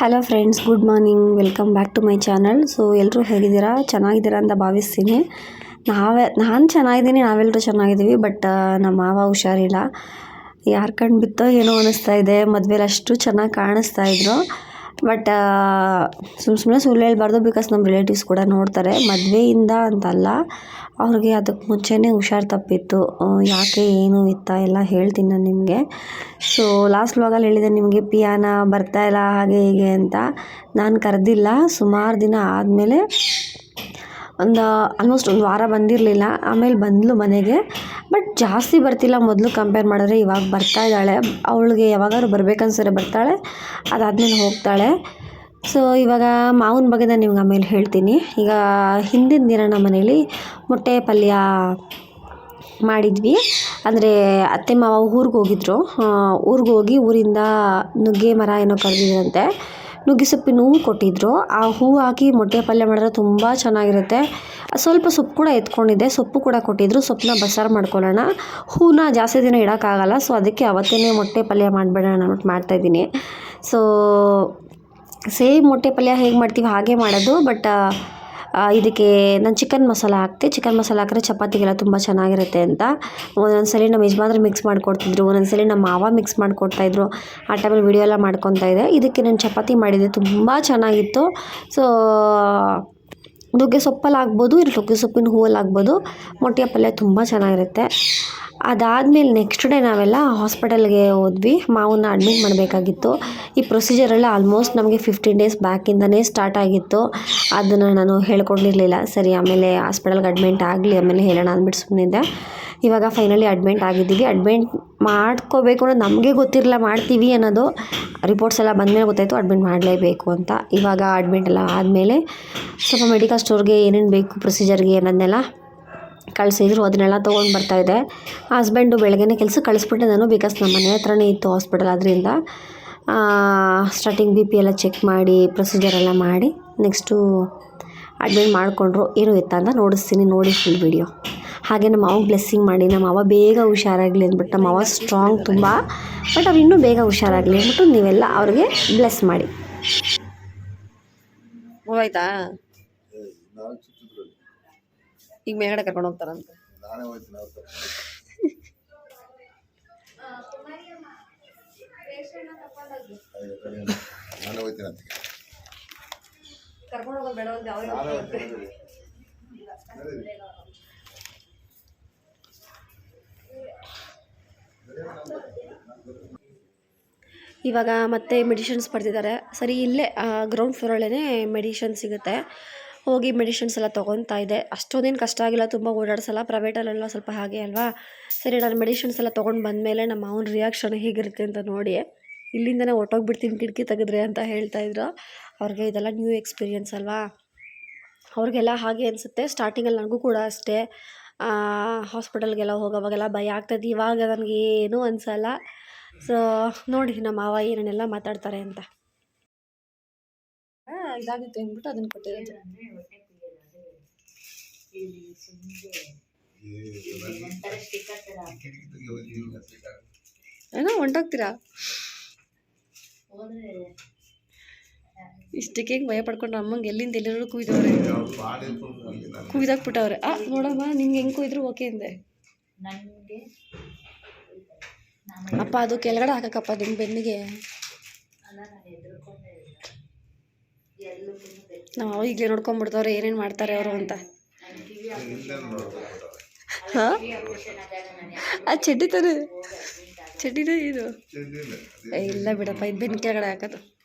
Hello friends good morning welcome back to my channel so ಎಲ್ಲರೂ ಹೇಗಿದ್ದೀರಾ? ಚೆನ್ನಾಗಿದ್ದೀರಾ ಅಂತ ಭಾವಿಸ್ತೀನಿ. ನಾವೇ, ನಾನು ಚೆನ್ನಾಗಿದ್ದೀನಿ ನಾವೆಲ್ಲರೂ ಚೆನ್ನಾಗಿದ್ದೀವಿ ಬಟ್ ನಮ್ಮ ಮಾವ ಹುಷಾರಿಲ್ಲ. ಯಾರು ಕಣ್ಣು ಬಿತ್ತೋ ಏನೋ ಅನ್ನಿಸ್ತಾ ಇದೆ. ಮದುವೆಲಿ ಅಷ್ಟು ಚೆನ್ನಾಗಿ ಕಾಣಿಸ್ತಾ ಇದ್ರು. ಬಟ್ ಸುಮ್ಮ ಸುಮ್ಮನೆ ಸುಳ್ಳು ಹೇಳ್ಬಾರ್ದು ಬಿಕಾಸ್ ನಮ್ಮ ರಿಲೇಟಿವ್ಸ್ ಕೂಡ ನೋಡ್ತಾರೆ. ಮದುವೆಯಿಂದ ಅಂತಲ್ಲ, ಅವ್ರಿಗೆ ಅದಕ್ಕೆ ಮುಂಚೆನೇ ಹುಷಾರು ತಪ್ಪಿತ್ತು. ಯಾಕೆ ಏನು ಇತ್ತ ಎಲ್ಲ ಹೇಳ್ತೀನಿ ನಾನು ನಿಮಗೆ. ಸೊ ಲಾಸ್ಟ್ ವ್ಲಾಗಲ್ಲಿ ಹೇಳಿದೆ ನಿಮಗೆ ಪಿಯಾನ ಇಲ್ಲ ಹಾಗೆ ಹೀಗೆ ಅಂತ. ನಾನು ಕರೆದಿಲ್ಲ. ಸುಮಾರು ದಿನ ಆದಮೇಲೆ ಒಂದು ಆಲ್ಮೋಸ್ಟ್ ಒಂದು ವಾರ ಬಂದಿರಲಿಲ್ಲ. ಆಮೇಲೆ ಬಂದಳು ಮನೆಗೆ. ಬಟ್ ಜಾಸ್ತಿ ಬರ್ತಿಲ್ಲ ಮೊದಲು ಕಂಪೇರ್ ಮಾಡಿದ್ರೆ ಇವಾಗ ಬರ್ತಾ ಇದ್ದಾಳೆ. ಅವಳಿಗೆ ಯಾವಾಗಾದ್ರೂ ಬರ್ಬೇಕನ್ಸಿದ್ರೆ ಬರ್ತಾಳೆ. ಅದಾದಮೇಲೆ ಹೋಗ್ತಾಳೆ. ಸೊ ಇವಾಗ ಮಾವನ ಬಗ್ಗೆ ನಾನು ನಿಮ್ಗೆ ಆಮೇಲೆ ಹೇಳ್ತೀನಿ. ಈಗ ಹಿಂದಿನ ದಿನ ನಮ್ಮ ಮನೇಲಿ ಮೊಟ್ಟೆ ಪಲ್ಯ ಮಾಡಿದ್ವಿ. ಅಂದರೆ ಅತ್ತೆ ಮಾವ ಊರಿಗೆ ಹೋಗಿದ್ರು. ಊರಿಗೆ ಹೋಗಿ ಊರಿಂದ ನುಗ್ಗೆ ಮರ ಏನೋ ಕರೆದಿದ್ರಂತೆ. ನುಗ್ಗೆ ಸೊಪ್ಪಿನ ಹೂವು ಕೊಟ್ಟಿದ್ದರು ಆ ಹೂವು ಹಾಕಿ ಮೊಟ್ಟೆ ಪಲ್ಯ ಮಾಡಿದ್ರೆ ತುಂಬ ಚೆನ್ನಾಗಿರುತ್ತೆ. ಸ್ವಲ್ಪ ಸೊಪ್ಪು ಕೂಡ ಎತ್ಕೊಂಡಿದ್ದೆ. ಸೊಪ್ಪು ಕೂಡ ಕೊಟ್ಟಿದ್ರು. ಸೊಪ್ಪನ್ನ ಬಸಾರು ಮಾಡ್ಕೊಳ್ಳೋಣ. ಹೂವನ್ನ ಜಾಸ್ತಿ ದಿನ ಇಡೋಕ್ಕಾಗಲ್ಲ. ಸೊ ಅದಕ್ಕೆ ಅವತ್ತೇ ಮೊಟ್ಟೆ ಪಲ್ಯ ಮಾಡಿಬಿಡೋಣ ಅಂದ್ಬಿಟ್ಟು ಮಾಡ್ತಾಯಿದ್ದೀನಿ ಸೊ ಸೇಮ್ ಮೊಟ್ಟೆ ಪಲ್ಯ ಹೇಗೆ ಮಾಡ್ತೀವಿ ಹಾಗೆ ಮಾಡೋದು. ಬಟ್ ಇದಕ್ಕೆ ನಾನು ಚಿಕನ್ ಮಸಾಲ ಹಾಕ್ತೆ. ಚಿಕನ್ ಮಸಾಲ ಹಾಕಿದ್ರೆ ಚಪಾತಿಗೆಲ್ಲ ತುಂಬ ಚೆನ್ನಾಗಿರುತ್ತೆ ಅಂತ. ಒಂದೊಂದು ಸಲ ನಮ್ಮ ಯಜಮಾನ್ರು ಮಿಕ್ಸ್ ಮಾಡಿಕೊಡ್ತಿದ್ರು. ಒಂದೊಂದು ಸಲ ನಮ್ಮ ಮಾವ ಮಿಕ್ಸ್ ಮಾಡಿಕೊಡ್ತಾಯಿದ್ರು. ಆ ಟೈಮಲ್ಲಿ ವಿಡಿಯೋ ಎಲ್ಲ ಮಾಡ್ಕೊತಾ ಇದ್ದೆ. ಇದಕ್ಕೆ ನಾನು ಚಪಾತಿ ಮಾಡಿದ್ದೆ ತುಂಬ ಚೆನ್ನಾಗಿತ್ತು. ಸೊ ನುಗ್ಗೆ ಸೊಪ್ಪಲ್ಲಿ ಆಗ್ಬೋದು ಇಲ್ಲ ನುಗ್ಗೆ ಸೊಪ್ಪಿನ ಹೂವಲ್ಲಿ ಆಗ್ಬೋದು ಮೊಟ್ಟೆ ಪಲ್ಯ ತುಂಬ ಚೆನ್ನಾಗಿರುತ್ತೆ. ಅದಾದಮೇಲೆ ನೆಕ್ಸ್ಟ್ ಡೇ ನಾವೆಲ್ಲ ಹಾಸ್ಪಿಟಲ್ಗೆ ಹೋದ್ವಿ. ಮಾವನ್ನ ಅಡ್ಮಿಟ್ ಮಾಡಬೇಕಾಗಿತ್ತು. ಈ ಪ್ರೊಸೀಜರೆಲ್ಲ ಆಲ್ಮೋಸ್ಟ್ ನಮಗೆ ಫಿಫ್ಟೀನ್ ಡೇಸ್ ಬ್ಯಾಕಿಂದನೇ ಸ್ಟಾರ್ಟ್ ಆಗಿತ್ತು. ಅದನ್ನು ನಾನು ಹೇಳ್ಕೊಂಡಿರಲಿಲ್ಲ. ಸರಿ, ಆಮೇಲೆ ಹಾಸ್ಪಿಟಲ್ಗೆ ಅಡ್ಮಿಂಟ್ ಆಗಲಿ, ಆಮೇಲೆ ಹೇಳೋಣ ಅಂದ್ಬಿಟ್ಟು ಸುಮ್ಮನಿದ್ದೆ ಇವಾಗ ಫೈನಲಿ ಅಡ್ಮಿಂಟ್ ಆಗಿದ್ದೀವಿ. ಅಡ್ಮಿಂಟ್ ಮಾಡ್ಕೋಬೇಕು ಅನ್ನೋದು ನಮಗೆ ಗೊತ್ತಿರಲ್ಲ, ಮಾಡ್ತೀವಿ ಅನ್ನೋದು. ರಿಪೋರ್ಟ್ಸ್ ಎಲ್ಲ ಬಂದಮೇಲೆ ಗೊತ್ತಾಯಿತು ಅಡ್ಮಿಟ್ ಮಾಡಲೇಬೇಕು ಅಂತ. ಇವಾಗ ಅಡ್ಮಿಟ್ ಎಲ್ಲ ಆದಮೇಲೆ ಸ್ವಲ್ಪ ಮೆಡಿಕಲ್ ಸ್ಟೋರ್ಗೆ ಏನೇನು ಬೇಕು ಪ್ರೊಸೀಜರ್ಗೆ ಅನ್ನೋದನ್ನೆಲ್ಲ ಕಳಿಸಿದ್ರು. ಅದನ್ನೆಲ್ಲ ತೊಗೊಂಡು ಬರ್ತಾಯಿದ್ದೆ ಹಸ್ಬೆಂಡು ಬೆಳಗ್ಗೆನೇ ಕೆಲಸ ಕಳಿಸ್ಬಿಟ್ಟೆ ನಾನು ಬಿಕಾಸ್ ನಮ್ಮ ಮನೆ ಹತ್ರನೇ ಇತ್ತು ಹಾಸ್ಪಿಟಲ್ ಆದ್ದರಿಂದ ಸ್ಟಾರ್ಟಿಂಗ್ ಬಿ ಪಿ ಎಲ್ಲ ಚೆಕ್ ಮಾಡಿ ಪ್ರೊಸೀಜರ್ ಎಲ್ಲ ಮಾಡಿ ನೆಕ್ಸ್ಟು ಅಡ್ಮಿಟ್ ಮಾಡಿಕೊಂಡ್ರು ಏನು ಇತ್ತ ಅಂತ ನೋಡಿಸ್ತೀನಿ ನೋಡಿ ಫುಲ್ ವಿಡಿಯೋ ಹಾಗೆ ನಮ್ಮ ಮಾವ ಬ್ಲೆಸ್ಸಿಂಗ್ ಮಾಡಿ ನಮ್ಮ ಮಾವ ಬೇಗ ಹುಷಾರಾಗಲಿ ಅಂದ್ಬಿಟ್ಟು ನಮ್ಮ ಅವ ಸ್ಟ್ರಾಂಗ್ ತುಂಬ ಬಟ್ ಅವ್ರು ಇನ್ನೂ ಬೇಗ ಹುಷಾರಾಗಲಿ ಅಂದ್ಬಿಟ್ಟು ನೀವೆಲ್ಲ ಅವ್ರಿಗೆ ಬ್ಲೆಸ್ ಮಾಡಿ. ಹೋಯ್ತಾ ಈಗ ಮೇಲ್ಗಡೆ ಕರ್ಕೊಂಡು ಹೋಗ್ತಾರಂತೆ. ನಾನೇ ಹೋಗ್ತೀನಿ ಅಂತ ಕರ್ಕೊಂಡು ಹೋಗೋದು ಬೇಡ ಇವಾಗ ಮತ್ತೆ ಮೆಡಿಷನ್ಸ್ ಪಡೆದಿದ್ದಾರೆ. ಸರಿ ಇಲ್ಲೇ ಗ್ರೌಂಡ್ ಫ್ಲೋರಲ್ಲೇ ಮೆಡಿಷನ್ ಸಿಗುತ್ತೆ. ಹೋಗಿ ಮೆಡಿಷನ್ಸ್ ಎಲ್ಲ ತೊಗೊತಾ ಇದೆ. ಅಷ್ಟೊಂದೇನು ಕಷ್ಟ ಆಗಿಲ್ಲ ತುಂಬ ಓಡಾಡ್ಸಲ್ಲ. ಪ್ರೈವೇಟಲ್ಲೆಲ್ಲ ಸ್ವಲ್ಪ ಹಾಗೆ ಅಲ್ವಾ? ಸರಿ ನಾನು ಮೆಡಿಷನ್ಸ್ ಎಲ್ಲ ತೊಗೊಂಡು ಬಂದಮೇಲೆ ನಮ್ಮ ಮಾವನ ರಿಯಾಕ್ಷನ್ ಹೇಗಿರುತ್ತೆ ಅಂತ ನೋಡಿ ಇಲ್ಲಿಂದನೇ ಹೊರ್ಟೋಗ್ಬಿಡ್ತೀನಿ ಕಿಟಕಿ ತೆಗೆದ್ರೆ ಅಂತ ಹೇಳ್ತಾ ಇದ್ರು. ಅವ್ರಿಗೆ ಇದೆಲ್ಲ ನ್ಯೂ ಎಕ್ಸ್ಪೀರಿಯನ್ಸ್ ಅಲ್ವಾ? ಅವ್ರಿಗೆಲ್ಲ ಹಾಗೆ ಅನಿಸುತ್ತೆ. ಸ್ಟಾರ್ಟಿಂಗಲ್ಲಿ ನನಗೂ ಕೂಡ ಅಷ್ಟೇ. ಹಾಸ್ಪಿಟಲ್ಗೆಲ್ಲ ಹೋಗೋವಾಗೆಲ್ಲ ಭಯ ಆಗ್ತದೆ. ಇವಾಗ ನನಗೆ ಏನೂ ಅನಿಸಲ್ಲ. ಸೊ ನೋಡಿ ನಮ್ಮ ಮಾವ ಏನೇನೆಲ್ಲ ಮಾತಾಡ್ತಾರೆ ಅಂತ. ಅಂದ್ಬಿಟ್ಟು ಅದನ್ನು ಕೊಟ್ಟಿರೋದು. ಏನೋ ಹೊಂಟೋಗ್ತೀರಾ? ಇಷ್ಟಕ್ಕೆ ಭಯ ಪಡ್ಕೊಂಡು ಅಮ್ಮಂಗೆ ಎಲ್ಲಿಂದ ಎಲ್ಲರೂ ಕುಯ್ದವ್ರೆ? ಕುಯ್ದಾಕ್ಬಿಟ್ಟವ್ರೆ. ಆ ನೋಡಮ್ಮ ನಿಂಗೆ ಹೆಂಗೆ ಕುಯ್ದ್ರು? ಓಕೆ ಅಂದೆ. ಅಪ್ಪ ಅದು ಕೆಳಗಡೆ ಹಾಕಕ್ಕಪ್ಪ ನಿಮ್ಮ ಬೆನ್ನಿಗೆ. ನಾವು ಈಗಲೇ ನೋಡ್ಕೊಂಡ್ಬಿಡ್ತವ್ರೆ ಏನೇನು ಮಾಡ್ತಾರೆ ಅವರು ಅಂತ. ಹಾಂ? ಆ ಚಡ್ಡಿ ತಾನೆ? ಚಡ್ಡಿನೇ ಇದು? ಇಲ್ಲ ಬಿಡಪ್ಪ ಇದು ಬೆನ್ನ ಕೆಳಗಡೆ ಹಾಕೋದು.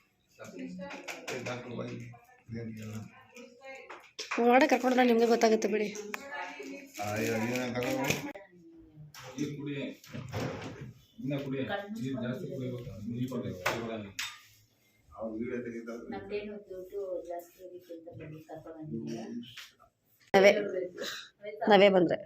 ಇದೇನಿಲ್ಲ ಕರ್ಕೊಂಡ್ರೆ ನಿಮಗೆ ಗೊತ್ತಾಗುತ್ತೆ ಬಿಡಿ. ನಾವೇ ನಾವೇ ತಗೊಂಡು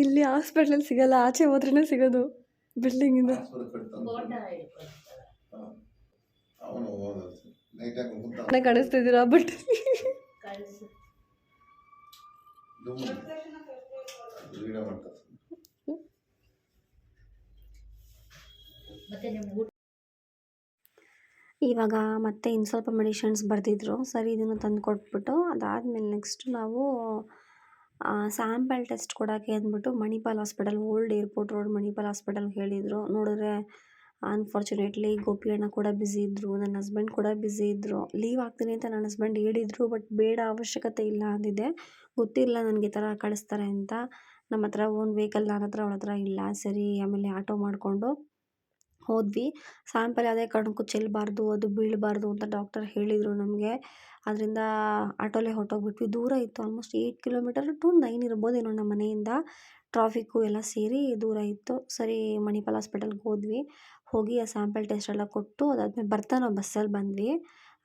ಇಲ್ಲಿ ಹಾಸ್ಪಿಟ್ಲಲ್ಲಿ ಸಿಗಲ್ಲ ಆಚೆ ಹೋದ್ರೇನೆ ಸಿಗೋದು. ಬಿಲ್ಡಿಂಗಿಂದ. ಇಂದ ಅವನು ಕಾಣಿಸ್ತಿದ್ದೀರಾ ಬಟ್ ಇವಾಗ ಮತ್ತೆ ಇನ್ನು ಸ್ವಲ್ಪ ಮೆಡಿಷನ್ಸ್ ಬರೆದಿದ್ರು. ಸರಿ ಇದನ್ನು ತಂದು ಕೊಟ್ಬಿಟ್ಟು ಅದಾದಮೇಲೆ ನೆಕ್ಸ್ಟ್ ನಾವು ಸ್ಯಾಂಪಲ್ ಟೆಸ್ಟ್ ಕೊಡೋಕ್ಕೆ ಅಂದ್ಬಿಟ್ಟು Manipal hospital, old airport road Manipal hospital ಹೇಳಿದರು. ನೋಡಿದ್ರೆ ಅನ್ಫಾರ್ಚುನೇಟ್ಲಿ ಗೋಪಿ ಅಣ್ಣ ಕೂಡ ಬ್ಯುಸಿ ಇದ್ದರು ನನ್ನ ಹಸ್ಬೆಂಡ್ ಕೂಡ ಬ್ಯುಸಿ ಇದ್ದರು ಲೀವ್ ಆಗ್ತೀನಿ ಅಂತ ನನ್ನ ಹಸ್ಬೆಂಡ್ ಹೇಳಿದರು ಬಟ್ ಬೇಡ, ಅವಶ್ಯಕತೆ ಇಲ್ಲ ಅಂದಿದ್ದೆ. ಗೊತ್ತಿಲ್ಲ ನನಗೆ ಈ ಥರ ಕಳಿಸ್ತಾರೆ ಅಂತ. ನಮ್ಮ ಹತ್ರ ಓನ್ ವೆಹಿಕಲ್ ನನ್ನ ಹತ್ರ ಅವಳ ಹತ್ರ ಇಲ್ಲ. ಸರಿ, ಆಮೇಲೆ ಆಟೋ ಮಾಡಿಕೊಂಡು ಹೋದ್ವಿ. ಸ್ಯಾಂಪಲ್ ಯಾವುದೇ ಕಾರಣಕ್ಕೂ ಚೆಲ್ಲಬಾರ್ದು ಅದು ಬೀಳಬಾರ್ದು ಅಂತ ಡಾಕ್ಟರ್ ಹೇಳಿದರು ನಮಗೆ. ಅದರಿಂದ ಆಟೋಲೇ ಹೊರಟೋಗ್ಬಿಟ್ವಿ. ದೂರ ಇತ್ತು almost eight kilometre to nine ಇರ್ಬೋದೇನೋ ನಮ್ಮ ಮನೆಯಿಂದ. ಟ್ರಾಫಿಕ್ಕು ಎಲ್ಲ ಸೇರಿ ದೂರ ಇತ್ತು. ಸರಿ, ಮಣಿಪಾಲ್ ಹಾಸ್ಪಿಟಲ್ಗೆ ಹೋದ್ವಿ. ಹೋಗಿ ಆ ಸ್ಯಾಂಪಲ್ ಟೆಸ್ಟ್ ಎಲ್ಲ ಕೊಟ್ಟು, ಅದಾದಮೇಲೆ ಬರ್ತಾ ನಾವು ಬಸ್ಸಲ್ಲಿ ಬಂದ್ವಿ.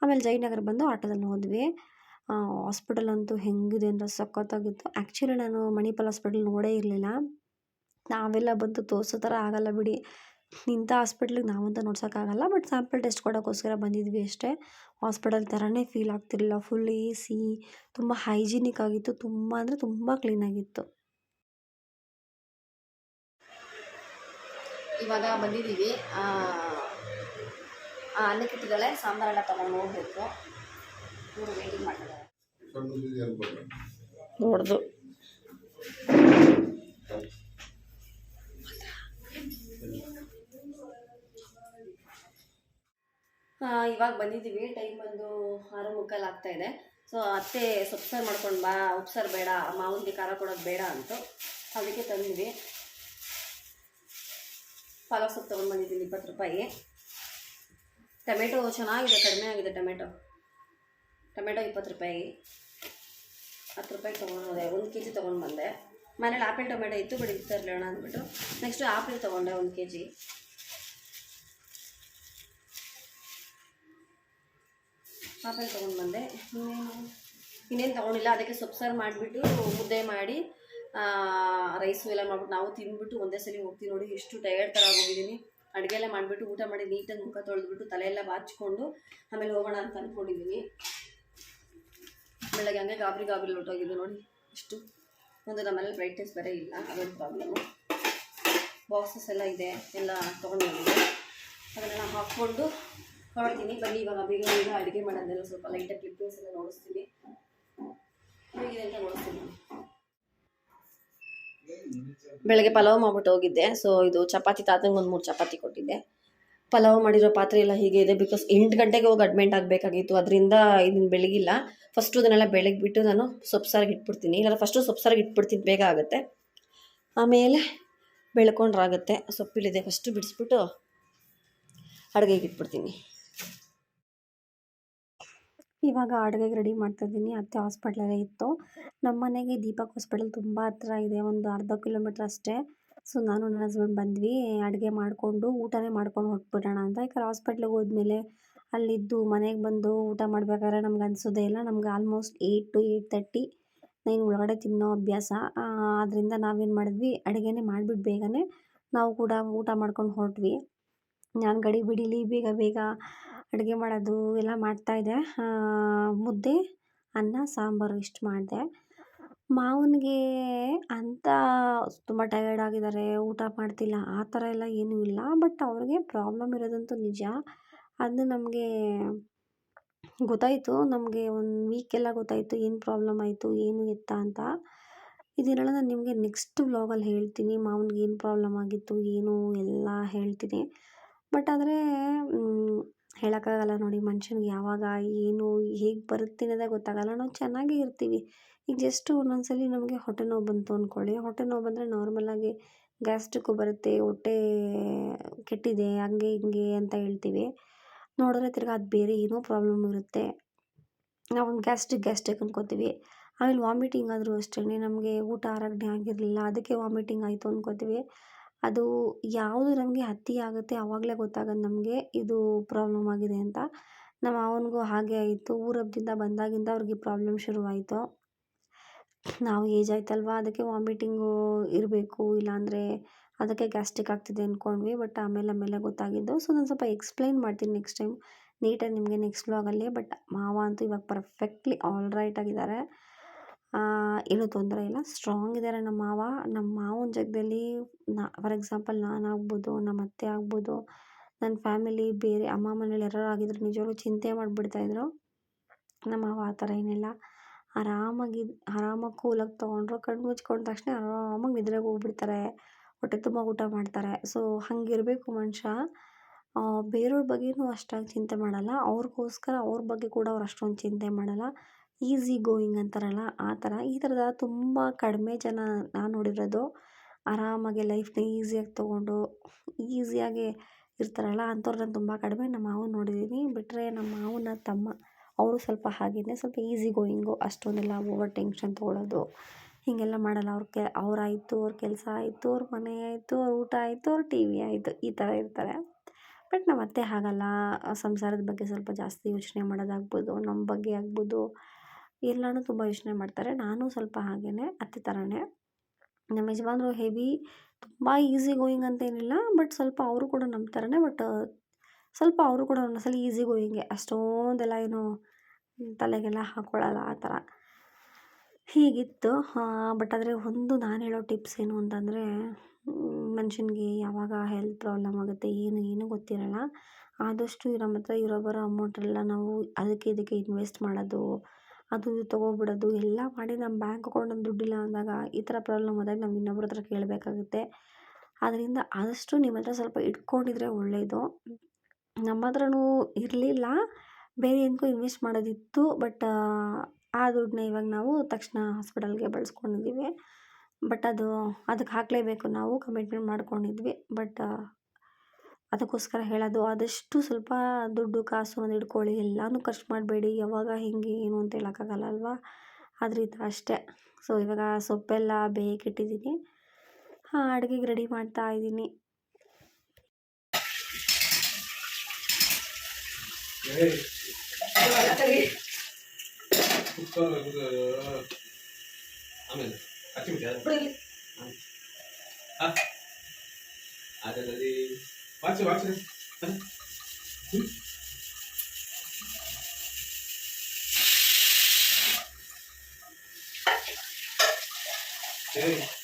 ಆಮೇಲೆ ಜಯನಗರ ಬಂದು ಆಟೋದಲ್ಲಿ ಹೋದ್ವಿ. ಹಾಸ್ಪಿಟಲ್ ಅಂತೂ ಹೆಂಗಿದೆ ಅಂದರೆ ಸಖತ್ತಾಗಿತ್ತು. ಆ್ಯಕ್ಚುಲಿ ನಾನು ಮಣಿಪಾಲ್ ಹಾಸ್ಪಿಟಲ್ ನೋಡೇ ಇರಲಿಲ್ಲ. ನಾವೆಲ್ಲ ಬಂದು ತೋರಿಸೋ ಥರ ಆಗಲ್ಲ ಬಿಡಿ. ಇಂಥ ಹಾಸ್ಪಿಟ್ಲಿಗೆ ನಾವಂತ ನೋಡ್ಸೋಕ್ಕಾಗಲ್ಲ ಬಟ್ ಸ್ಯಾಂಪಲ್ ಟೆಸ್ಟ್ ಕೊಡೋಕ್ಕೋಸ್ಕರ ಬಂದಿದ್ವಿ ಅಷ್ಟೇ. ಹಾಸ್ಪಿಟಲ್ ಥರನೇ ಫೀಲ್ ಆಗ್ತಿರಲಿಲ್ಲ ಫುಲ್ ಎ ಸಿ ತುಂಬ ಹೈಜಿನಿಕ್ ಆಗಿತ್ತು ತುಂಬ ಅಂದರೆ ತುಂಬ ಕ್ಲೀನಾಗಿತ್ತು ಇವಾಗ ಬಂದಿದ್ದೀವಿ. ಅನ್ನಕ್ಕಿಟ್ಟಿದ್ದಾಳೆ ಸಾಂಬಾರೆಲ್ಲ ತಗೊಂಡು ಹೋಗ್ಬೇಕು. ಇವರು ವೇಟಿಂಗ್ ಮಾಡ್ತಾರೆ ನೋಡ್ದು. ಇವಾಗ ಬಂದಿದ್ದೀವಿ ಟೈಮ್ ಬಂದು ಆರು ಮುಕ್ಕಾಲು ಆಗ್ತಾ ಇದೆ. ಸೊ ಅತ್ತೆ ಸೊಪ್ಸಾರು ಮಾಡ್ಕೊಂಡು ಬಾ ಉಪ್ಸಾರು ಬೇಡ ಮಾವನಿಗೆ ಖಾರ ಕೊಡೋದು ಬೇಡ ಅಂತ. ಅದಕ್ಕೆ ತಂದಿದ್ವಿ ಪಾಲಕ್ ಸೊಪ್ಪು ತೊಗೊಂಡು ಬಂದಿದ್ದೀನಿ, ಇಪ್ಪತ್ತು ರೂಪಾಯಿ. ಟೊಮೆಟೊ ಚೆನ್ನಾಗಿದೆ, ಕಡಿಮೆ ಆಗಿದೆ ಟೊಮೆಟೊ. ಟೊಮೆಟೊ ಇಪ್ಪತ್ತು ರೂಪಾಯಿ. ಹತ್ತು ರೂಪಾಯಿ ತೊಗೊಂಡೋದೆ ಒಂದು ಕೆ ಜಿ ತೊಗೊಂಡು ಬಂದೆ ಮನೇಲಿ ಆಪಲ್ ಟೊಮೆಟೊ ಇತ್ತು ಬಿಡಿ ಇದು ತರಲಿಲ್ಲ ಅಂದ್ಬಿಟ್ಟು. ನೆಕ್ಸ್ಟು ಆಪಲ್ ತೊಗೊಂಡೆ ಒಂದು ಕೆ ಜಿ ಆಪಲ್ ತೊಗೊಂಡು ಬಂದೆ. ಇನ್ನೇನು? ಇನ್ನೇನು ತೊಗೊಂಡಿಲ್ಲ. ಅದಕ್ಕೆ ಸೊಪ್ಪು ಸಾರು ಮಾಡಿಬಿಟ್ಟು ಮುದ್ದೆ ಮಾಡಿ ರೈಸು ಎಲ್ಲ ಮಾಡ್ಬಿಟ್ಟು ನಾವು ತಿಂದ್ಬಿಟ್ಟು ಒಂದೇ ಸಲ ಹೋಗ್ತೀವಿ ನೋಡಿ. ಎಷ್ಟು ಟಯರ್ಡ್ ಥರ ಆಗೋಗಿದ್ದೀನಿ. ಅಡುಗೆ ಎಲ್ಲ ಮಾಡಿಬಿಟ್ಟು ಊಟ ಮಾಡಿ ನೀಟಾಗಿ ಮುಖ ತೊಳೆದ್ಬಿಟ್ಟು ತಲೆ ಎಲ್ಲ ಬಾಚಿಕೊಂಡು ಆಮೇಲೆ ಹೋಗೋಣ ಅಂತ ಅಂದ್ಕೊಂಡಿದ್ದೀನಿ ಬೆಳಗ್ಗೆ ಹಂಗೆ ಗಾಬರಿ ಗಾಬರಿ ಹೊರಟೋಗಿದ್ದು ನೋಡಿ. ಇಷ್ಟು. ಒಂದು ನಮ್ಮಲ್ಲಿ ಬ್ರೈಟ್ನೆಸ್ ಬೇರೆ ಇಲ್ಲ. ಅದೊಂದು ಪ್ರಾಬ್ಲಮ್ಮು ಬಾಕ್ಸಸ್ ಎಲ್ಲ ಇದೆ. ಎಲ್ಲ ತೊಗೊಂಡು ಅದನ್ನೆಲ್ಲ ಹಾಕ್ಕೊಂಡು ಹೊರಡ್ತೀನಿ ಬನ್ನಿ, ಇವಾಗ ಬೇಗ ಬೇಗ ಅಡುಗೆ ಮಾಡೋದೆಲ್ಲ ಸ್ವಲ್ಪ ಲೈಟಾಗಿ ಕ್ಲಿಪ್ಪಿಂಗ್ಸ್ ಎಲ್ಲ ನೋಡಿಸ್ತೀನಿ. ಹೇಗಿದೆ ಅಂತ ನೋಡಿಸ್ತೀನಿ. ಬೆಳಗ್ಗೆ ಪಲಾವ್ ಮಾಡ್ಬಿಟ್ಟು ಹೋಗಿದ್ದೆ. ಸೊ ಇದು ಚಪಾತಿ ತಾತಂಗೆ ಒಂದು ಮೂರು ಚಪಾತಿ ಕೊಟ್ಟಿದ್ದೆ. ಪಲಾವ್ ಮಾಡಿರೋ ಪಾತ್ರೆ ಎಲ್ಲ ಹೀಗೆ ಇದೆ ಬಿಕಾಸ್ ಎಂಟು ಗಂಟೆಗೆ ಹೋಗಿ ಅಡ್ಮೆಂಟ್ ಆಗಬೇಕಾಗಿತ್ತು. ಅದರಿಂದ ಇದನ್ನು ಬೆಳಗಿಲ್ಲ. ಫಸ್ಟು ಇದನ್ನೆಲ್ಲ ಬೆಳಗ್ಗೆ ಬಿಟ್ಟು ನಾನು ಸೊಪ್ಪು ಸಾರಿಗೆ ಇಟ್ಬಿಡ್ತೀನಿ. ಇಲ್ಲ ಫಸ್ಟು ಸೊಪ್ಪು ಸಾರಿಗೆ ಇಟ್ಬಿಡ್ತೀನಿ, ಬೇಗ ಆಗುತ್ತೆ. ಆಮೇಲೆ ಬೆಳ್ಕೊಂಡ್ರಾಗುತ್ತೆ. ಸೊಪ್ಪಿಳಿದೆ ಫಸ್ಟು ಬಿಡಿಸ್ಬಿಟ್ಟು ಅಡುಗೆಗೆ ಇಟ್ಬಿಡ್ತೀನಿ. ಇವಾಗ ಅಡುಗೆಗೆ ರೆಡಿ ಮಾಡ್ತಾಯಿದ್ದೀನಿ ಅತ್ತೆ ಹಾಸ್ಪಿಟ್ಲಲ್ಲೇ ಇತ್ತು. ನಮ್ಮ ಮನೆಗೆ ದೀಪಕ್ ಹಾಸ್ಪಿಟಲ್ ತುಂಬ ಹತ್ರ ಇದೆ. ಒಂದು ಅರ್ಧ ಕಿಲೋಮೀಟ್ರ್ ಅಷ್ಟೇ. ಸೊ ನಾನು ನನ್ನ ಹಸ್ಬೆಂಡ್ ಬಂದ್ವಿ. ಅಡುಗೆ ಮಾಡಿಕೊಂಡು, ಊಟನೇ ಮಾಡ್ಕೊಂಡು ಹೊರಟ್ಬಿಡೋಣ ಅಂತ. ಯಾಕಂದ್ರೆ ಹಾಸ್ಪಿಟ್ಲಿಗೆ ಹೋದ್ಮೇಲೆ ಅಲ್ಲಿದ್ದು ಮನೆಗೆ ಬಂದು ಊಟ ಮಾಡಬೇಕಾದ್ರೆ ನಮ್ಗೆ ಅನಿಸೋದೇ ಇಲ್ಲ. ನಮ್ಗೆ almost eight to eight thirty nine ಒಳಗಡೆ ತಿನ್ನೋ ಅಭ್ಯಾಸ. ಆದ್ದರಿಂದ ನಾವೇನು ಮಾಡಿದ್ವಿ? ಅಡುಗೆನೇ ಮಾಡಿಬಿಟ್ಟು ಬೇಗನೆ ನಾವು ಕೂಡ ಊಟ ಮಾಡ್ಕೊಂಡು ಹೊರಟ್ವಿ. ನಾನು ಗಡಿ ಬಿಡಿಲಿ, ಬೇಗ ಬೇಗ ಅಡುಗೆ ಮಾಡೋದು ಎಲ್ಲ ಮಾಡ್ತಾಯಿದ್ದೆ ಮುದ್ದೆ, ಅನ್ನ, ಸಾಂಬಾರು ಇಷ್ಟು ಮಾಡಿದೆ. ಮಾವನಿಗೆ ಅಂತ ತುಂಬ ಟಯರ್ಡ್ ಆಗಿದ್ದಾರೆ, ಊಟ ಮಾಡ್ತಿಲ್ಲ, ಆ ಥರ ಎಲ್ಲ ಏನೂ ಇಲ್ಲ. ಬಟ್ ಅವ್ರಿಗೆ ಪ್ರಾಬ್ಲಮ್ ಇರೋದಂತೂ ನಿಜ. ಅದು ನಮಗೆ ಗೊತ್ತಾಯಿತು. ನಮಗೆ ಒಂದು ವೀಕೆಲ್ಲ ಗೊತ್ತಾಯಿತು. ಏನು ಪ್ರಾಬ್ಲಮ್ ಆಯಿತು, ಏನು ಎತ್ತ ಅಂತ. ಇದನ್ನೆಲ್ಲ ನಾನು ನಿಮಗೆ ನೆಕ್ಸ್ಟ್ ವ್ಲಾಗಲ್ಲಿ ಹೇಳ್ತೀನಿ. ಮಾವನಿಗೆ ಏನು ಪ್ರಾಬ್ಲಮ್ ಆಗಿತ್ತು, ಏನು ಎಲ್ಲ ಹೇಳ್ತೀನಿ. ಬಟ್ ಆದರೆ ಹೇಳೋಕ್ಕಾಗಲ್ಲ ನೋಡಿ ಮನುಷ್ಯನಿಗೆ ಯಾವಾಗ, ಏನು, ಹೇಗೆ ಬರುತ್ತೆ ಅನ್ನೋದೇ ಗೊತ್ತಾಗಲ್ಲ. ನಾವು ಚೆನ್ನಾಗೇ ಇರ್ತೀವಿ. ಈಗ ಜಸ್ಟ್ ಸಲ ನಮಗೆ ಹೊಟ್ಟೆ ನೋವು ಬಂತು ಅಂದ್ಕೊಳ್ಳಿ ಹೊಟ್ಟೆ ನೋವು ಬಂದರೆ ನಾರ್ಮಲಾಗಿ ಗ್ಯಾಸ್ಟ್ರಿಕ್ಕು ಬರುತ್ತೆ, ಹೊಟ್ಟೆ ಕೆಟ್ಟಿದೆ, ಹಂಗೆ ಹಿಂಗೆ ಅಂತ ಹೇಳ್ತೀವಿ. ನೋಡಿದ್ರೆ ತಿರ್ಗಿ ಅದು ಬೇರೆ ಏನೋ ಪ್ರಾಬ್ಲಮ್ ಇರುತ್ತೆ. ನಾವು ಗ್ಯಾಸ್ಟ್ರಿಕ್ ಗ್ಯಾಸ್ಟ್ರಿಕ್ ಅಂದ್ಕೋತೀವಿ ಆಮೇಲೆ ವಾಮಿಟಿಂಗ್ ಆದರೂ ಅಷ್ಟೇ ನಮಗೆ ಊಟ ಆರೋಗ್ಯ ಆಗಿರಲಿಲ್ಲ, ಅದಕ್ಕೆ ವಾಮಿಟಿಂಗ್ ಆಯಿತು ಅನ್ಕೋತೀವಿ. ಅದು ಯಾವುದು ನಮಗೆ ಅತಿ ಆಗುತ್ತೆ ಆವಾಗಲೇ ಗೊತ್ತಾಗೋದು ನಮಗೆ ಇದು ಪ್ರಾಬ್ಲಮ್ ಆಗಿದೆ ಅಂತ. ನಮ್ಮ ಮಾವನಿಗೂ ಹಾಗೆ ಆಯಿತು. ಊರ ಬಂದಾಗಿಂದ ಅವ್ರಿಗೆ ಪ್ರಾಬ್ಲಮ್ ಶುರುವಾಯಿತು. ನಾವು ಏಜ್ ಆಯ್ತಲ್ವಾ? ಅದಕ್ಕೆ ವಾಮಿಟಿಂಗು ಇರಬೇಕು. ಇಲ್ಲಾಂದರೆ ಅದಕ್ಕೆ ಗ್ಯಾಸ್ಟ್ರಿಕ್ ಆಗ್ತಿದೆ ಅಂದ್ಕೊಂಡ್ವಿ ಬಟ್ ಆಮೇಲೆ ಆಮೇಲೆ ಗೊತ್ತಾಗಿದ್ದು. ಸೊ ನಾನು ಸ್ವಲ್ಪ ಎಕ್ಸ್ಪ್ಲೈನ್ ಮಾಡ್ತೀನಿ ನೆಕ್ಸ್ಟ್ ಟೈಮ್ ನೀಟಾಗಿ ನಿಮಗೆ ನೆಕ್ಸ್ಟ್ ವ್ಲಾಗಲ್ಲಿ ಬಟ್ ಮಾವ ಅಂತೂ ಇವಾಗ ಪರ್ಫೆಕ್ಟ್ಲಿ ಆಲ್ ರೈಟ್ ಆಗಿದ್ದಾರೆ. ಏನೂ ತೊಂದರೆ ಇಲ್ಲ. ಸ್ಟ್ರಾಂಗ್ ಇದ್ದಾರೆ ನಮ್ಮ ಮಾವ. ನಮ್ಮ ಮಾವನ ಜಾಗದಲ್ಲಿ ನಾ ಫಾರ್ ಎಕ್ಸಾಂಪಲ್ ನಾನು ಆಗ್ಬೋದು ನಮ್ಮ ಅತ್ತೆ ಆಗ್ಬೋದು ನನ್ನ ಫ್ಯಾಮಿಲಿ ಬೇರೆ, ಅಮ್ಮ ಮನೇಲಿ ಯಾರಾರು ಆಗಿದ್ರು ನಿಜವಾಗ್ಲೂ ಚಿಂತೆ ಮಾಡಿಬಿಡ್ತಾಯಿದ್ರು ನಮ್ಮ ಮಾವ ಆ ಥರ ಏನಿಲ್ಲ. ಆರಾಮಾಗಿ ಆರಾಮಾಗಿ ಕೂಲಾಗಿ ತೊಗೊಂಡ್ರು, ಕಣ್ಣು ಮುಚ್ಕೊಂಡ ತಕ್ಷಣ ಆರಾಮಾಗಿ ನಿದ್ರೆಗೆ ಹೋಗ್ಬಿಡ್ತಾರೆ. ಹೊಟ್ಟೆ ತುಂಬ ಊಟ ಮಾಡ್ತಾರೆ. ಸೊ ಹಂಗಿರಬೇಕು ಮನುಷ್ಯ. ಬೇರೆಯವ್ರ ಬಗ್ಗೆಯೂ ಅಷ್ಟಾಗಿ ಚಿಂತೆ ಮಾಡಲ್ಲ. ಅವ್ರಿಗೋಸ್ಕರ ಅವ್ರ ಬಗ್ಗೆ ಕೂಡ ಅವ್ರು ಅಷ್ಟೊಂದು ಚಿಂತೆ ಮಾಡಲ್ಲ. ಈಸಿ ಗೋಯಿಂಗ್ ಅಂತಾರಲ್ಲ ಆ ಥರ. ಈ ಥರದ ತುಂಬ ಕಡಿಮೆ ಜನ ನಾನು ನೋಡಿರೋದು ಆರಾಮಾಗಿ ಲೈಫ್ನ ಈಸಿಯಾಗಿ ತೊಗೊಂಡು ಈಸಿಯಾಗಿ ಇರ್ತಾರಲ್ಲ ಅಂಥವ್ರು ನಾನು ತುಂಬ ಕಡಿಮೆ. ನಮ್ಮ ಮಾವನ ನೋಡಿದ್ದೀನಿ ಬಿಟ್ಟರೆ ನಮ್ಮ ಮಾವನ ತಮ್ಮ, ಅವರು ಸ್ವಲ್ಪ ಹಾಗೆಯೇ ಸ್ವಲ್ಪ ಈಸಿ ಗೋಯಿಂಗು, ಅಷ್ಟೊಂದೆಲ್ಲ ಓವರ್ ಟೆನ್ಷನ್ ತೊಗೊಳ್ಳೋದು ಹೀಗೆಲ್ಲ ಮಾಡಲ್ಲ. ಅವ್ರ ಕೆ ಅವ್ರಾಯಿತು ಅವ್ರ ಕೆಲಸ ಆಯಿತು, ಅವ್ರ ಮನೆ ಆಯಿತು, ಅವ್ರ ಊಟ ಆಯಿತು, ಅವ್ರ ಟಿ ವಿ ಆಯಿತು, ಈ ಥರ ಇರ್ತಾರೆ. ಬಟ್ ನಮ್ಮ ಅತ್ತೆ ಹಾಗಲ್ಲ. ಸಂಸಾರದ ಬಗ್ಗೆ ಸ್ವಲ್ಪ ಜಾಸ್ತಿ ಯೋಚನೆ ಮಾಡೋದಾಗ್ಬೋದು, ನಮ್ಮ ಬಗ್ಗೆ ಆಗ್ಬೋದು. ಎಲ್ಲನೂ ತುಂಬ ಯೋಚನೆ ಮಾಡ್ತಾರೆ. ನಾನು ಸ್ವಲ್ಪ ಹಾಗೇ ಅತ್ತೆ ಥರನೇ ನಮ್ಮ ಯಜಮಾನರು ಹೆವಿ ತುಂಬ ಈಸಿ ಗೋಯಿಂಗ್ ಅಂತ ಏನಿಲ್ಲ, ಬಟ್ ಸ್ವಲ್ಪ ಅವರು ಕೂಡ ನಮ್ಮ ಥರನೇ ಬಟ್ ಸ್ವಲ್ಪ ಅವರು ಕೂಡ ಒಂದೊಂದ್ಸಲ ಈಸಿ ಗೋಯಿಂಗೆ. ಅಷ್ಟೊಂದೆಲ್ಲ ಏನು ತಲೆಗೆಲ್ಲ ಹಾಕ್ಕೊಳ್ಳಲ್ಲ ಆ ಥರ. ಹೀಗಿತ್ತು. ಬಟ್ ಆದರೆ ಒಂದು ನಾನು ಹೇಳೋ ಟಿಪ್ಸ್ ಏನು ಅಂತಂದರೆ ಮನುಷ್ಯನಿಗೆ ಯಾವಾಗ ಹೆಲ್ತ್ ಪ್ರಾಬ್ಲಮ್ ಆಗುತ್ತೆ, ಏನು, ಏನೂ ಗೊತ್ತಿರಲ್ಲ. ಆದಷ್ಟು ನಮ್ಮ ಹತ್ರ ಇರೋ ಬರೋ ಅಮೌಂಟೆಲ್ಲ ನಾವು ಅದಕ್ಕೆ ಇದಕ್ಕೆ ಇನ್ವೆಸ್ಟ್ ಮಾಡೋದು ಅದು ತೊಗೊಬಿಡೋದು ಎಲ್ಲ ಮಾಡಿ ನಮ್ಮ ಬ್ಯಾಂಕ್ ಅಕೌಂಟಲ್ಲಿ ದುಡ್ಡಿಲ್ಲ ಅಂದಾಗ ಈ ಥರ ಪ್ರಾಬ್ಲಮ್ ಆದಾಗ ನಾವು ಇನ್ನೊಬ್ರ ಹತ್ರ ಕೇಳಬೇಕಾಗುತ್ತೆ. ಆದ್ದರಿಂದ ಆದಷ್ಟು ನಿಮ್ಮ ಹತ್ರ ಸ್ವಲ್ಪ ಇಟ್ಕೊಂಡಿದ್ರೆ ಒಳ್ಳೆಯದು ನಮ್ಮ ಹತ್ರನೂ ಇರಲಿಲ್ಲ. ಬೇರೆ ಏನಕ್ಕೂ ಇನ್ವೆಸ್ಟ್ ಮಾಡೋದಿತ್ತು. ಬಟ್ ಆ ದುಡ್ಡನ್ನ ಇವಾಗ ನಾವು ತಕ್ಷಣ ಹಾಸ್ಪಿಟಲ್ಗೆ ಬಳಸ್ಕೊಂಡಿದ್ದೀವಿ. ಬಟ್ ಅದು, ಅದಕ್ಕೆ ಹಾಕಲೇಬೇಕು ನಾವು ಕಮಿಟ್ಮೆಂಟ್ ಮಾಡ್ಕೊಂಡಿದ್ವಿ. ಬಟ್ ಅದಕ್ಕೋಸ್ಕರ ಹೇಳೋದು, ಆದಷ್ಟು ಸ್ವಲ್ಪ ದುಡ್ಡು, ಕಾಸು, ಒಂದು ಇಟ್ಕೊಳ್ಳಿ ಎಲ್ಲನೂ ಖರ್ಚು ಮಾಡಬೇಡಿ. ಯಾವಾಗ, ಹೆಂಗೆ, ಏನು ಅಂತ ಹೇಳೋಕ್ಕಾಗಲ್ಲ ಅಲ್ವಾ? ಅದರಿಂದ ಅಷ್ಟೇ. ಸೊ ಇವಾಗ ಸೊಪ್ಪೆಲ್ಲ ಬೇಯಕ್ಕಿಟ್ಟಿದ್ದೀನಿ ಹಾಂ, ಅಡುಗೆಗೆ ರೆಡಿ ಮಾಡ್ತಾ ಇದ್ದೀನಿ. ಆಮೇಲೆ Warte, warte. Hm? Hey.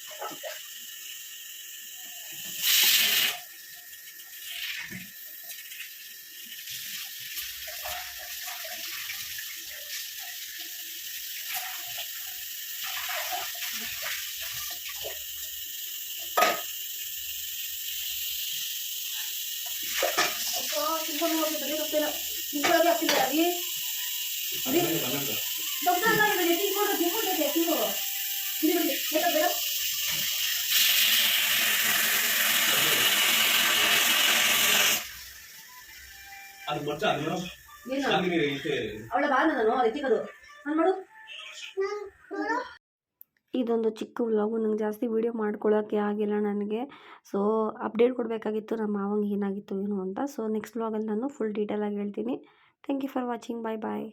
ಅವಳ ಬಾಲ ನಾನು ಅದಕ್ಕೆ ಅದು ನಾನು ಮಾಡು. ಇದೊಂದು ಚಿಕ್ಕ ವ್ಲಾಗು ನಂಗೆ ಜಾಸ್ತಿ ವೀಡಿಯೋ ಮಾಡ್ಕೊಳ್ಳೋಕ್ಕೆ ಆಗಿಲ್ಲ ನನಗೆ. ಸೊ ಅಪ್ಡೇಟ್ ಕೊಡಬೇಕಾಗಿತ್ತು ನಮ್ಮ ಮಾವಂಗೆ ಏನಾಗಿತ್ತು ಏನು ಅಂತ. ಸೊ ನೆಕ್ಸ್ಟ್ ವ್ಲಾಗಲ್ಲಿ ನಾನು ಫುಲ್ ಡೀಟೇಲಾಗಿ ಹೇಳ್ತೀನಿ. Thank you for watching bye bye